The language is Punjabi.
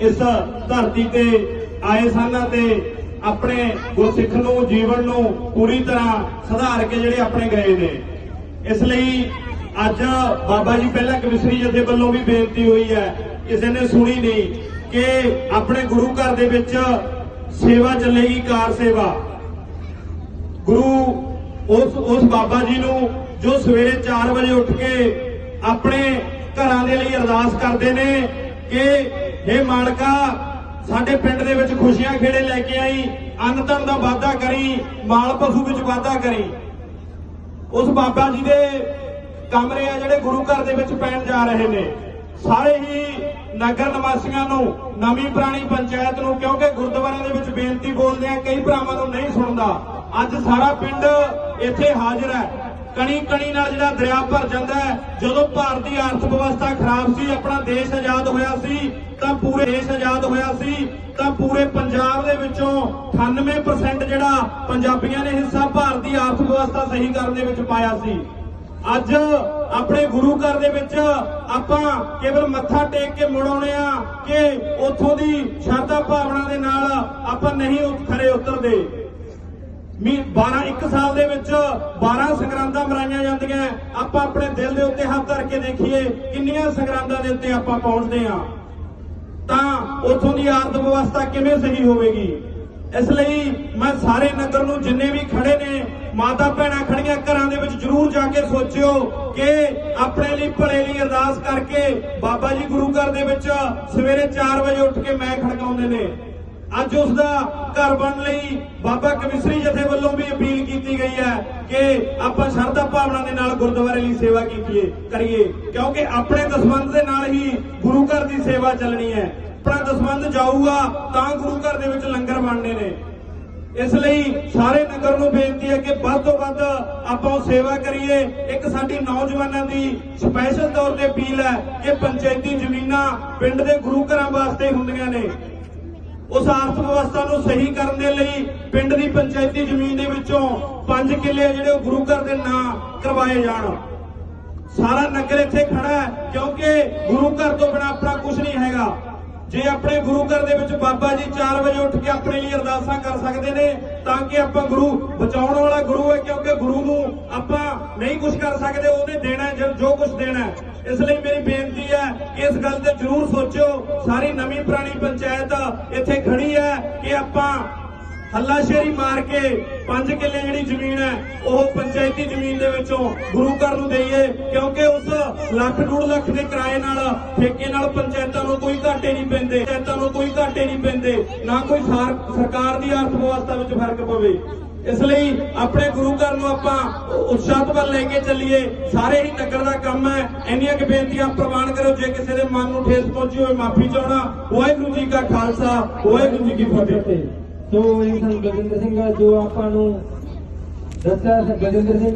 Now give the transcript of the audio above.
ਇਸ ਧਰਤੀ ਤੇ ਆਏ ਸਨ ਤੇ ਆਪਣੇ ਗੁਰਸਿੱਖ ਨੂੰ, ਜੀਵਨ ਨੂੰ ਪੂਰੀ ਤਰ੍ਹਾਂ ਸੁਧਾਰ ਕੇ ਜਿਹੜੇ ਆਪਣੇ ਗਏ ਨੇ। ਇਸ ਲਈ ਅੱਜ ਬਾਬਾ ਜੀ ਪਹਿਲਾਂ ਕਮਿਸ਼ਨਰੀ ਜਥੇ ਵੱਲੋਂ ਵੀ ਬੇਨਤੀ ਹੋਈ ਹੈ, ਕਿਸੇ ਨੇ ਸੁਣੀ ਨਹੀਂ, ਕਿ ਆਪਣੇ ਗੁਰੂ ਘਰ ਦੇ ਵਿੱਚ ਸੇਵਾ ਚੱਲੇਗੀ, ਕਾਰ ਸੇਵਾ। ਗੁਰੂ ਉਸ ਉਸ ਬਾਬਾ ਜੀ ਨੂੰ ਜੋ ਸਵੇਰੇ 4 ਵਜੇ ਉੱਠ ਕੇ ਆਪਣੇ ਘਰਾਂ ਦੇ ਲਈ ਅਰਦਾਸ ਕਰਦੇ ਨੇ ਕਿ हे ਮਾਲਕਾ, ਸਾਡੇ ਪਿੰਡ ਦੇ ਵਿੱਚ ਖੁਸ਼ੀਆਂ ਖੇੜੇ ਲੈ ਕੇ ਆਈ ਅੰਨ ਧਨ ਦਾ ਵਾਅਦਾ ਕਰੀ, ਮਾਲ ਪਸ਼ੂ ਵਿੱਚ ਵਾਅਦਾ ਕਰੀ। ਉਸ ਬਾਬਾ ਜੀ ਦੇ ਕਮਰੇ ਆ ਜਿਹੜੇ ਗੁਰੂ ਘਰ ਦੇ ਵਿੱਚ ਪੈਣ ਜਾ ਰਹੇ ਨੇ। ਸਾਰੇ ਹੀ ਨਗਰ ਨਿਵਾਸੀਆਂ ਨੂੰ, ਨਵੀਂ ਪੁਰਾਣੀ ਪੰਚਾਇਤ ਨੂੰ, ਕਿਉਂਕਿ ਗੁਰਦੁਆਰਿਆਂ ਦੇ ਵਿੱਚ ਬੇਨਤੀ ਬੋਲਦੇ ਆ, ਕਈ ਭਰਾਵਾਂ ਨੂੰ ਨਹੀਂ ਸੁਣਦਾ। ਅੱਜ ਸਾਰਾ ਪਿੰਡ ਇੱਥੇ ਹਾਜ਼ਰ ਹੈ। ਕਣੀ ਕਣੀ ਨਾਲ ਜਿਹੜਾ ਦਰਿਆ ਭਰ ਜਾਂਦਾ ਹੈ, ਜਦੋਂ ਭਾਰਤ ਦੀ ਅਰਥ ਵਿਵਸਥਾ ਖਰਾਬ ਸੀ, ਆਪਣਾ ਦੇਸ਼ ਆਜ਼ਾਦ ਹੋਇਆ ਸੀ, ਤਾਂ ਪੂਰੇ ਦੇਸ਼ ਆਜ਼ਾਦ ਹੋਇਆ ਸੀ, ਤਾਂ ਪੂਰੇ ਪੰਜਾਬ ਦੇ ਵਿੱਚੋਂ 98% ਜਿਹੜਾ ਪੰਜਾਬੀਆਂ ਨੇ ਹਿੱਸਾ ਭਾਰਤ ਦੀ ਅਰਥ ਵਿਵਸਥਾ ਸਹੀ ਕਰਨ ਦੇ ਵਿੱਚ ਪਾਇਆ ਸੀ। ਅੱਜ ਆਪਣੇ ਗੁਰੂ ਘਰ ਦੇ ਵਿੱਚ ਆਪਾਂ ਕੇਵਲ ਮੱਥਾ ਟੇਕ ਕੇ ਮੁੜ ਆਉਣੇ ਆ ਕਿ ਉੱਥੋਂ ਦੀ ਸ਼ਰਧਾ ਭਾਵਨਾ ਦੇ ਨਾਲ ਆਪਾਂ ਨਹੀਂ ਖਰੇ ਉਤਰਦੇ। ਮੀ 12 ਇੱਕ ਸਾਲ ਦੇ ਵਿੱਚ 12 ਸੰਗਰਾਂਦਾਂ ਮਰਾਈਆਂ ਜਾਂਦੀਆਂ ਆਪਾਂ ਆਪਣੇ ਦਿਲ ਦੇ ਉੱਤੇ ਹੱਥ ਧਰ ਕੇ ਦੇਖੀਏ, ਕਿੰਨੀਆਂ ਸੰਗਰਾਂਦਾਂ ਦੇ ਉੱਤੇ ਆਪਾਂ ਪਹੁੰਚਦੇ ਆ ਤਾਂ ਉਥੋਂ ਦੀ ਆਰਥ ਵਿਵਸਥਾ ਕਿਵੇਂ ਸਹੀ ਹੋਵੇਗੀ? ਇਸ ਲਈ ਮੈਂ ਸਾਰੇ ਨਗਰ ਨੂੰ ਜਿੰਨੇ ਵੀ ਖੜੇ ਨੇ, ਮਾਤਾ ਭੈਣਾਂ ਖੜੀਆਂ ਘਰਾਂ ਦੇ ਵਿੱਚ ਜਰੂਰ ਜਾ ਕੇ ਸੋਚਿਓ ਕਿ ਆਪਣੇ ਲਈ ਭਲੇ ਲਈ ਅਰਦਾਸ ਕਰਕੇ ਬਾਬਾ ਜੀ ਗੁਰੂ ਘਰ ਦੇ ਵਿੱਚ ਸਵੇਰੇ 4 ਵਜੇ ਉੱਠ ਕੇ ਮੈਂ ਖੜਕਾਉਂਦੇ ਨੇ। ਅੱਜ ਉਸ ਦਾ ਘਰ ਬਣਨ ਲਈ ਬਾਬਾ ਕਮਿਸ਼ਨਰੀ ਜਥੇ ਵੱਲੋਂ ਵੀ ਅਪੀਲ ਕੀਤੀ ਗਈ ਹੈ ਕਿ ਆਪਾਂ ਸ਼ਰਧਾ ਭਾਵਨਾ ਦੇ ਨਾਲ ਗੁਰਦੁਆਰੇ ਲਈ ਸੇਵਾ ਕੀਤੀਏ, ਕਰੀਏ। ਕਿਉਂਕਿ ਆਪਣੇ ਦਸਵੰਧ ਦੇ ਨਾਲ ਹੀ ਗੁਰੂ ਘਰ ਦੀ ਸੇਵਾ ਚੱਲਣੀ ਹੈ। ਆਪਣਾ ਦਸਵੰਧ ਜਾਊਗਾ ਤਾਂ ਗੁਰੂ ਘਰ ਦੇ ਵਿੱਚ ਲੰਗਰ ਬਣਨੇ ਨੇ। ਇਸ ਲਈ ਸਾਰੇ ਨਗਰ ਨੂੰ ਬੇਨਤੀ ਹੈ ਕਿ ਵੱਧ ਤੋਂ ਵੱਧ ਆਪਾਂ ਉਹ ਸੇਵਾ ਕਰੀਏ। ਇੱਕ ਸਾਡੀ ਨੌਜਵਾਨਾਂ ਦੀ ਸਪੈਸ਼ਲ ਤੌਰ ਤੇ ਅਪੀਲ ਹੈ ਕਿ ਪੰਚਾਇਤੀ ਜ਼ਮੀਨਾਂ ਪਿੰਡ ਦੇ ਗੁਰੂ ਘਰਾਂ ਵਾਸਤੇ ਹੁੰਦੀਆਂ ਨੇ। ਉਸ ਆਰਥ ਵਿਵਸਥਾ ਨੂੰ ਸਹੀ ਕਰਨ ਦੇ ਲਈ ਪਿੰਡ ਦੀ ਪੰਚਾਇਤੀ ਜ਼ਮੀਨ ਦੇ ਵਿੱਚੋਂ ਪੰਜ ਕਿੱਲੇ ਜਿਹੜੇ ਉਹ ਗੁਰੂ ਘਰ ਦੇ ਨਾਂ ਕਰਵਾਏ ਜਾਣ। ਸਾਰਾ ਨਗਰ ਇੱਥੇ ਖੜਾ ਹੈ, ਕਿਉਂਕਿ ਗੁਰੂ ਘਰ ਤੋਂ ਬਿਨਾ ਆਪਣਾ ਕੁਝ ਨਹੀਂ ਹੈਗਾ। ਜੇ ਆਪਣੇ ਗੁਰੂ ਘਰ ਦੇ ਵਿੱਚ ਬਾਬਾ ਜੀ 4 ਵਜੇ ਉੱਠ ਕੇ ਆਪਣੇ ਲਈ ਅਰਦਾਸਾਂ ਕਰ ਸਕਦੇ ਨੇ, ਤਾਂ ਕਿ ਆਪਾਂ ਗੁਰੂ ਬਚਾਉਣ ਵਾਲਾ ਗੁਰੂ ਹੈ, ਕਿਉਂਕਿ ਗੁਰੂ ਨੂੰ ਆਪਾਂ ਨਹੀਂ ਕੁਝ ਕਰ ਸਕਦੇ, ਉਹਨੇ ਦੇਣਾ ਜੋ- ਜੋ ਕੁਝ ਦੇਣਾ ਇਸ ਲਈ ਮੇਰੀ ਬੇਨਤੀ ਹੈ ਕਿ ਇਸ ਗੱਲ ਤੇ ਜ਼ਰੂਰ ਸੋਚਿਓ, ਸਾਰੀ ਨਵੀਂ ਪੁਰਾਣੀ ਪੰਚਾਇਤ ਇੱਥੇ ਖੜੀ ਹੈ ਕਿ ਆਪਾਂ ਹੱਲਾਸ਼ੇਰੀ ਮਾਰ ਕੇ 5 ਕਿੱਲੇ ਜਿਹੜੀ ਜ਼ਮੀਨ ਹੈ, ਉਹ ਪੰਚਾਇਤੀ ਜ਼ਮੀਨ ਦੇ ਵਿੱਚੋਂ ਗੁਰੂ ਘਰ ਨੂੰ ਦਈਏ, ਕਿਉਂਕਿ ਉਸ ਲੱਖ, ਡੂਢ ਲੱਖ ਦੇ ਕਿਰਾਏ ਨਾਲ, ਠੇਕੇ ਨਾਲ ਪੰਚਾਇਤਾਂ ਨੂੰ ਕੋਈ ਘਾਟੇ ਨਹੀਂ ਪੈਂਦੇ, ਪੰਚਾਇਤਾਂ ਨੂੰ ਕੋਈ ਘਾਟੇ ਨਹੀਂ ਪੈਂਦੇ, ਨਾ ਕੋਈ ਸਰਕਾਰ ਦੀ ਅਰਥ ਵਿਵਸਥਾ ਵਿੱਚ ਫ਼ਰਕ ਪਵੇ। ਇਸ ਲਈ ਆਪਣੇ ਗੁਰੂ ਘਰ ਨੂੰ ਆਪਾਂ ਉਤਸ਼ਾਹਤ ਵੱਲ ਲੈ ਕੇ ਚੱਲੀਏ। ਸਾਰੇ ਹੀ ਨਗਰ ਦਾ ਕੰਮ ਹੈ। ਇੰਨੀਆਂ ਕਿ ਬੇਨਤੀਆਂ ਪ੍ਰਵਾਨ ਕਰੋ ਜੇ ਕਿਸੇ ਦੇ ਮਨ ਨੂੰ ਠੇਸ ਪਹੁੰਚੀ ਹੋਵੇ, ਮਾਫੀ ਚਾਹਣਾ ਵਾਹਿਗੁਰੂ ਜੀ ਕਾ ਖਾਲਸਾ, ਵਾਹਿਗੁਰੂ ਜੀ ਕੀ ਫਤਿਹ। ਸੋ ਇਹ ਸਨ ਗਜਿੰਦਰ ਸਿੰਘ ਜੋ ਆਪਾਂ ਨੂੰ ਦੱਸਿਆ ਸੀ ਸਿੰਘ